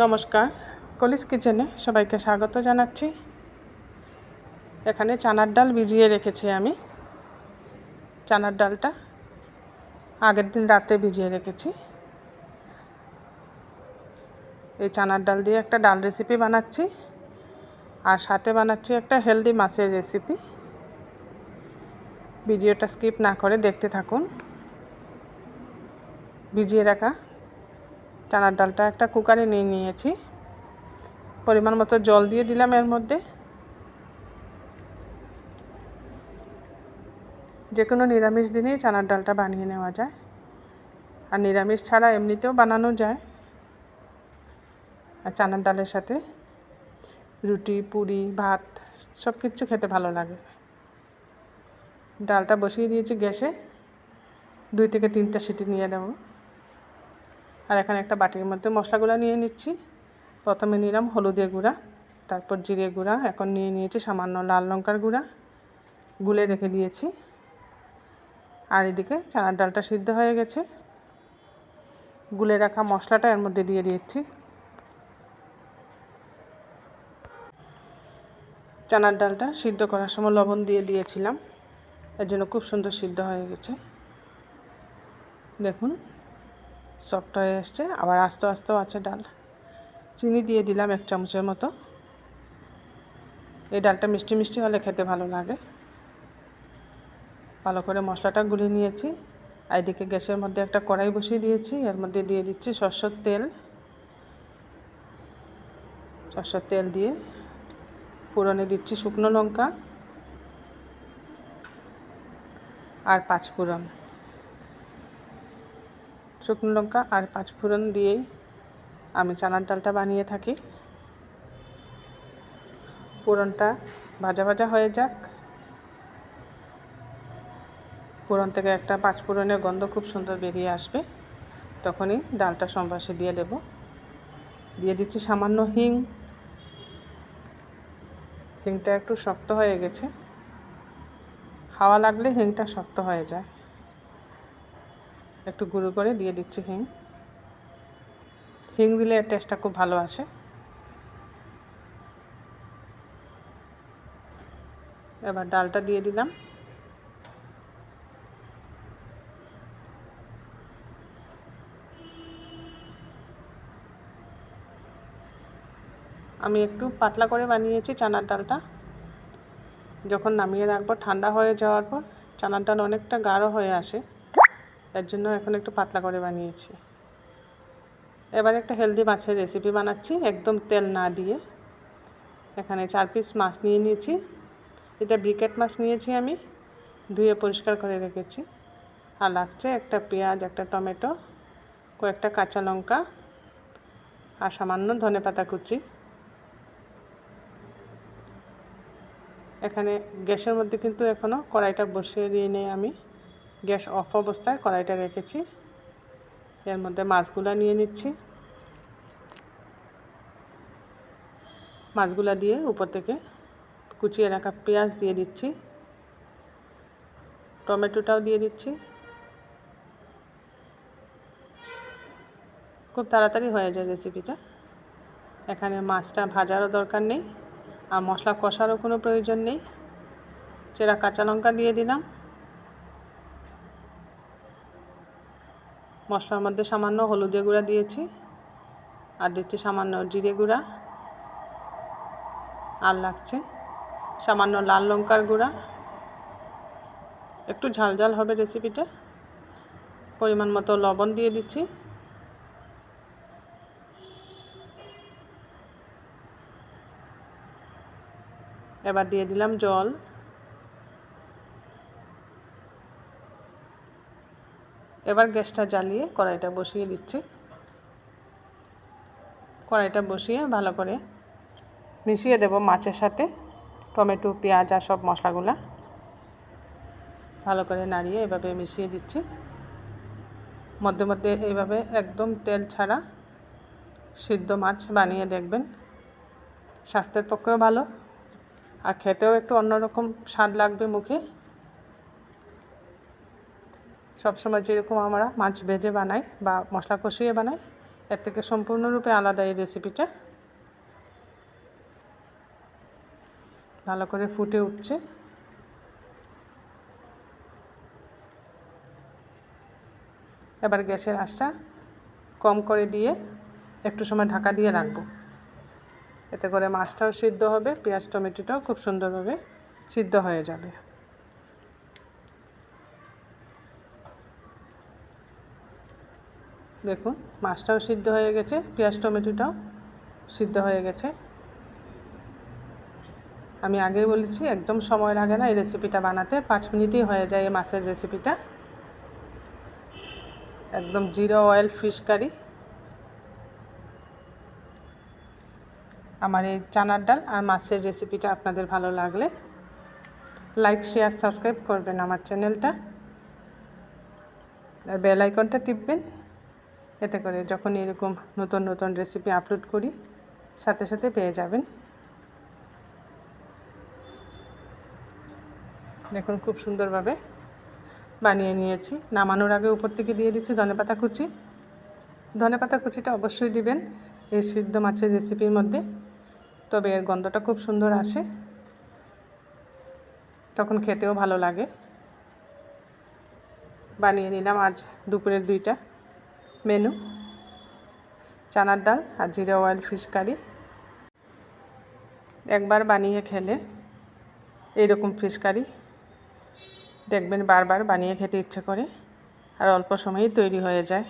নমস্কার, কলিস কিচেনে সবাইকে স্বাগত জানাচ্ছি। এখানে চানার ডাল ভিজিয়ে রেখেছি আমি। চানার ডালটা আগের দিন রাতে ভিজিয়ে রেখেছি। এই চানার ডাল দিয়ে একটা ডাল রেসিপি বানাচ্ছি আর সাথে বানাচ্ছি একটা হেলদি মাছের রেসিপি ভিডিওটা স্কিপ না করে দেখতে থাকুন। ভিজিয়ে রাখা চানার ডালটা একটা কুকারে নিয়ে নিয়েছি। পরিমাণ মতো জল দিয়ে দিলাম এর মধ্যে। যে কোনো নিরামিষ দিনেই চানার ডালটা বানিয়ে নেওয়া যায়। আর নিরামিষ ছাড়া এমনিতেও বানানো যায়। আর চানার ডালের সাথে রুটি, পুরি, ভাত সব কিছু খেতে ভালো লাগে। ডালটা বসিয়ে দিয়েছি গ্যাসে। দুই থেকে তিনটা সিটি নিয়ে দেবো আর এখানে একটা বাটির মধ্যে মশলাগুলো নিয়ে নিচ্ছি। প্রথমে নিলাম হলুদের গুঁড়া, তারপর জিরে গুঁড়া, এখন নিয়ে নিয়েছি সামান্য লাল লঙ্কার গুঁড়া, গুলে রেখে দিয়েছি। আর এদিকে চানার ডালটা সিদ্ধ হয়ে গেছে। গুলে রাখা মশলাটা এর মধ্যে দিয়ে দিয়েছি। চানার ডালটা সিদ্ধ করার সময় লবণ দিয়ে দিয়েছিলাম। এর জন্য খুব সুন্দর সিদ্ধ হয়ে গেছে। দেখুন সফট হয়ে এসছে। আবার আস্তে আস্তেও আছে ডাল। চিনি দিয়ে দিলাম এক চামচের মতো। এই ডালটা মিষ্টি মিষ্টি হলে খেতে ভালো লাগে। ভালো করে মশলাটা গুলে নিয়েছি। আর এদিকে গ্যাসের মধ্যে একটা কড়াই বসিয়ে দিয়েছি। এর মধ্যে দিয়ে দিচ্ছি সরষের তেল। সরষের তেল দিয়ে ফোড়নে দিচ্ছি শুকনো লঙ্কা। আর পাঁচ ফোড়ন শুকনো লঙ্কা আর পাঁচ ফোড়ন দিয়েই আমি চানার ডালটা বানিয়ে থাকি। ফোড়নটা ভাজা ভাজা হয়ে যাক। ফোড়ন থেকে একটা পাঁচ ফোড়নের গন্ধ খুব সুন্দর বেরিয়ে আসবে। তখনই ডালটা সম্বাসে দিয়ে দেব। দিয়ে দিচ্ছি সামান্য হিং। হিংটা একটু শক্ত হয়ে গেছে। হাওয়া লাগলে হিংটা শক্ত হয়ে যায়। একটু গুঁড়ো করে দিয়ে দিচ্ছি হিং। হিং দিলে টেস্টটা খুব ভালো আসে। এবার ডালটা দিয়ে দিলাম। আমি একটু পাতলা করে বানিয়েছি চানার ডালটা। যখন নামিয়ে রাখব, ঠান্ডা হয়ে যাওয়ার পর চানার ডাল অনেকটা গাঢ় হয়ে আসে। এর জন্য এখন একটু পাতলা করে বানিয়েছি। এবার একটা হেলদি মাছের রেসিপি বানাচ্ছি, একদম তেল না দিয়ে। এখানে চার পিস মাছ নিয়ে নিয়েছি। এটা ব্রিকেট মাছ নিয়েছি আমি, ধুয়ে পরিষ্কার করে রেখেছি। আর লাগছে একটা পেঁয়াজ, একটা টমেটো, কয়েকটা কাঁচা লঙ্কা আর সামান্য ধনে পাতা কুচি। এখানে গ্যাসের মধ্যে কিন্তু এখনও কড়াইটা বসিয়ে দিয়ে নেই আমি। গ্যাস অফ অবস্থায় কড়াইটা রেখেছি। এর মধ্যে মাছগুলা নিয়ে নিচ্ছি। মাছগুলা দিয়ে উপর থেকে কুচিয়ে রাখা পেঁয়াজ দিয়ে দিচ্ছি। টমেটোটাও দিয়ে দিচ্ছি। খুব তাড়াতাড়ি হয়ে যায় রেসিপিটা। এখানে মাছটা ভাজারও দরকার নেই, আর মশলা কষারও কোনো প্রয়োজন নেই। চেরা কাঁচা লঙ্কা দিয়ে দিলাম। মশলার মধ্যে সামান্য হলুদে গুঁড়া দিয়েছি। আর দিচ্ছি সামান্য জিরে গুঁড়া। আর লাগছে সামান্য লাল লঙ্কার গুঁড়া। একটু ঝাল ঝাল হবে রেসিপিটা। পরিমাণ মতো লবণ দিয়ে দিচ্ছি। এবার দিয়ে দিলাম জল। এবার গ্যাসটা জ্বালিয়ে কড়াইটা বসিয়ে দিচ্ছি। কড়াইটা বসিয়ে ভালো করে মিশিয়ে দেব মাছের সাথে, টমেটো, পেঁয়াজ আর সব মশলাগুলা। ভালো করে নাড়িয়ে এভাবে মিশিয়ে দিচ্ছি। মধ্যে মধ্যে এইভাবে একদম তেল ছাড়া সিদ্ধ মাছ বানিয়ে দেখবেন। স্বাস্থ্যের পক্ষেও ভালো। আর খেতেও একটু অন্যরকম স্বাদ লাগবে মুখে। সবসময় যেরকম আমরা মাছ ভেজে বানাই বা মশলা কষিয়ে বানাই, এর থেকে সম্পূর্ণরূপে আলাদা এই রেসিপিটা ভালো করে ফুটে উঠছে। এবার গ্যাসের আঁচটা কম করে দিয়ে একটু সময় ঢাকা দিয়ে রাখব। এতে করে মাছটাও সিদ্ধ হবে, পেঁয়াজ, টমেটোটাও খুব সুন্দরভাবে সিদ্ধ হয়ে যাবে। দেখুন, মাছটাও সিদ্ধ হয়ে গেছে, পেঁয়াজ, টমেটোটাও সিদ্ধ হয়ে গেছে। আমি আগেই বলেছি, একদম সময় লাগে না এই রেসিপিটা বানাতে, পাঁচ মিনিটেই হয়ে যায় এই মাছের রেসিপিটা একদম জিরো অয়েল ফিশ কারি আমার এই চানার ডাল আর মাছের রেসিপিটা আপনাদের ভালো লাগলে লাইক শেয়ার সাবস্ক্রাইব করবেন আমার চ্যানেলটা আর বেল আইকনটা টিপবেন। এতে করে যখন এরকম নতুন নতুন রেসিপি আপলোড করি, সাথে সাথে পেয়ে যাবেন। দেখুন খুব সুন্দরভাবে বানিয়ে নিয়েছি। নামানোর আগে উপর থেকে দিয়ে দিচ্ছি ধনেপাতা কুচি। ধনেপাতা কুচিটা অবশ্যই দিবেন এই সিদ্ধ মাছের রেসিপির মধ্যে। তবে এর গন্ধটা খুব সুন্দর আসে। তখন খেতেও ভালো লাগে। বানিয়ে নিলাম আজ দুপুরের দুইটা। মেনু, চানার ডাল আর জিরা অয়েল ফিশ কারি একবার বানিয়ে খেলে এইরকম ফিশ কারি দেখবেন বারবার বানিয়ে খেতে ইচ্ছে করে, আর অল্প সময়েই তৈরি হয়ে যায়।